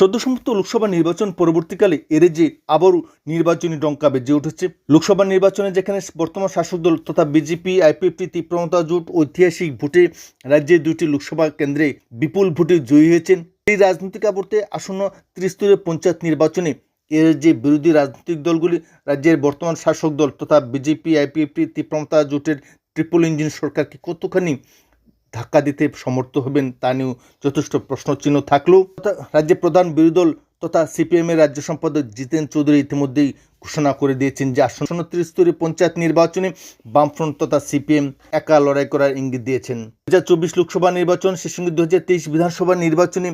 সদ্যসমাপ্ত লোকসভা নির্বাচন পরবর্তীকালে এর যে আবারও নির্বাচনী ডঙ্কা বেজে উঠেছে। লোকসভা নির্বাচনে যেখানে বর্তমান শাসক দল তথা বিজেপি আইপিএফটি তীব্রমতা জোট ঐতিহাসিক ভোটে রাজ্যের দুটি লোকসভা কেন্দ্রে বিপুল ভোটে জয়ী হয়েছেন। এই রাজনৈতিক আবর্তে আসন্ন ত্রিস্তরীয় পঞ্চায়েত নির্বাচনে এর যে বিরোধী রাজনৈতিক দলগুলি রাজ্যের বর্তমান শাসক দল তথা বিজেপি আইপিএফটি তীব্রমতা জোটের ট্রিপল ইঞ্জিন সরকারকে কতখানি ধাক্কা দিতে সমর্থ হবেন তা নিয়েও যথেষ্ট প্রশ্নচিহ্ন থাকলেও রাজ্যের প্রধান বিরোধী দল তথা সিপিএমের রাজ্য সম্পাদক জিতেন চৌধুরী ইতিমধ্যেই ঘোষণা করে দিয়েছেন যে আসন্ন ত্রিস্তরীয় পঞ্চায়েত নির্বাচনে বামফ্রন্ট তথা সিপিএম একা লড়াই করার ইঙ্গিত দিয়েছেন। দু চব্বিশ লোকসভা নির্বাচন সে সঙ্গে দু হাজার তেইশ বিধানসভা নির্বাচনে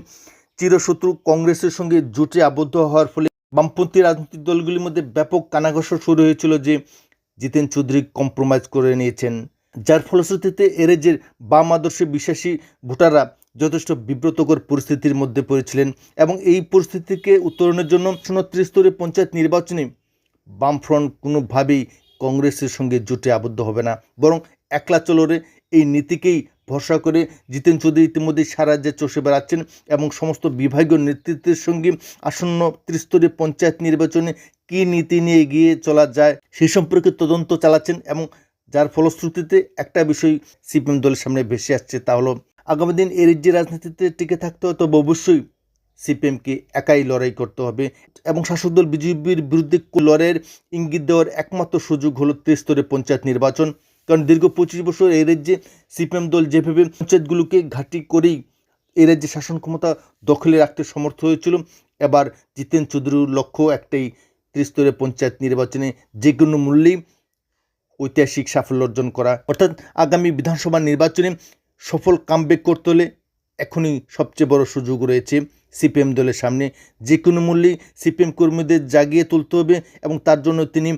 চিরশত্রু কংগ্রেসের সঙ্গে জোটে আবদ্ধ হওয়ার ফলে বামপন্থী রাজনৈতিক দলগুলির মধ্যে ব্যাপক কানাঘষা শুরু হয়েছিল যে জিতেন চৌধুরী কম্প্রোমাইজ করে নিয়েছেন। যার ফলশ্রুতিতে এরেজের বাম আদর্শে বিশ্বাসী ভোটাররা যথেষ্ট বিব্রতকর পরিস্থিতির মধ্যে পড়েছিলেন এবং এই পরিস্থিতিকে উত্তরণের জন্য ত্রিস্তরীয় পঞ্চায়েত নির্বাচনে বামফ্রন্ট কোনোভাবেই কংগ্রেসের সঙ্গে জোটে আবদ্ধ হবে না। বরং একলা চলরে এই নীতিকেই ভরসা করে জিতেন চৌধুরী ইতিমধ্যে সারা রাজ্যে চষে বেড়াচ্ছেন এবং সমস্ত বিভাগীয় নেতৃত্বের সঙ্গে আসন্ন ত্রিস্তরীয় পঞ্চায়েত নির্বাচনে কী নীতি নিয়ে এগিয়ে চলা যায় সেই সম্পর্কে তদন্ত চালাচ্ছেন এবং যার ফলশ্রুতিতে একটা বিষয় সিপিএম দলের সামনে ভেসে আসছে, তা হলো আগামী দিন এই রাজ্যের রাজনীতিতে টিকে থাকতে হয়, তবে অবশ্যই সিপিএমকে একাই লড়াই করতে হবে। এবং শাসক দল বিজেপির বিরুদ্ধে লড়াইয়ের ইঙ্গিত দেওয়ার একমাত্র সুযোগ হলো ত্রিস্তরে পঞ্চায়েত নির্বাচন। কারণ দীর্ঘ পঁচিশ বছর এই রাজ্যে সিপিএম দল যেভাবে পঞ্চায়েতগুলোকে ঘাঁটি করেই এই রাজ্যে শাসন ক্ষমতা দখলে রাখতে সমর্থ হয়েছিল, এবার জিতেন চৌধুরীর লক্ষ্য একটাই, ত্রিস্তরে পঞ্চায়েত নির্বাচনে যে কোনো মূল্যেই ঐতিহাসিক সাফল্য অর্জন করা। অর্থাৎ আগামী বিধানসভা নির্বাচনে সফল কামব্যাক করতে হলে এখনই সবচেয়ে বড় সুযোগ রয়েছে সিপিএম দলের সামনে। যে কোনো মূল্যে সিপিএম কর্মীদের জাগিয়ে তুলতে হবে এবং তার জন্য তিনি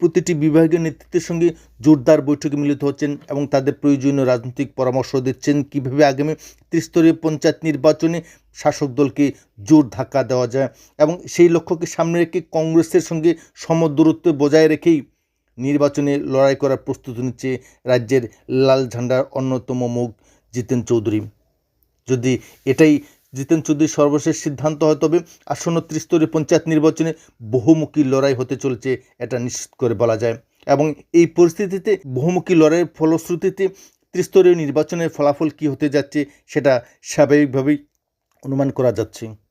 প্রতিটি বিভাগীয় নেতৃত্বের সঙ্গে জোরদার বৈঠকে মিলিত হচ্ছেন এবং তাদের প্রয়োজনীয় রাজনৈতিক পরামর্শ দিচ্ছেন। কীভাবে আগামী ত্রিস্তরীয় পঞ্চায়েত নির্বাচনে শাসক দলকে জোর ধাক্কা দেওয়া যায় এবং সেই লক্ষ্যকে সামনে রেখে কংগ্রেসের সঙ্গে সমদূরত্ব বজায় রেখেই নির্বাচনে লড়াই করার প্রস্তুতি নিচ্ছে রাজ্যের লাল ঝান্ডার অন্যতম মুখ জিতেন চৌধুরী। যদি এটাই জিতেন চৌধুরীর সর্বশেষ সিদ্ধান্ত হয়, তবে আসন্ন ত্রিস্তরীয় পঞ্চায়েত নির্বাচনে বহুমুখী লড়াই হতে চলেছে এটা নিশ্চিত করে বলা যায়। এবং এই পরিস্থিতিতে বহুমুখী লড়াইয়ের ফলশ্রুতিতে ত্রিস্তরীয় নির্বাচনের ফলাফল কী হতে যাচ্ছে, সেটা স্বাভাবিকভাবেই অনুমান করা যাচ্ছে।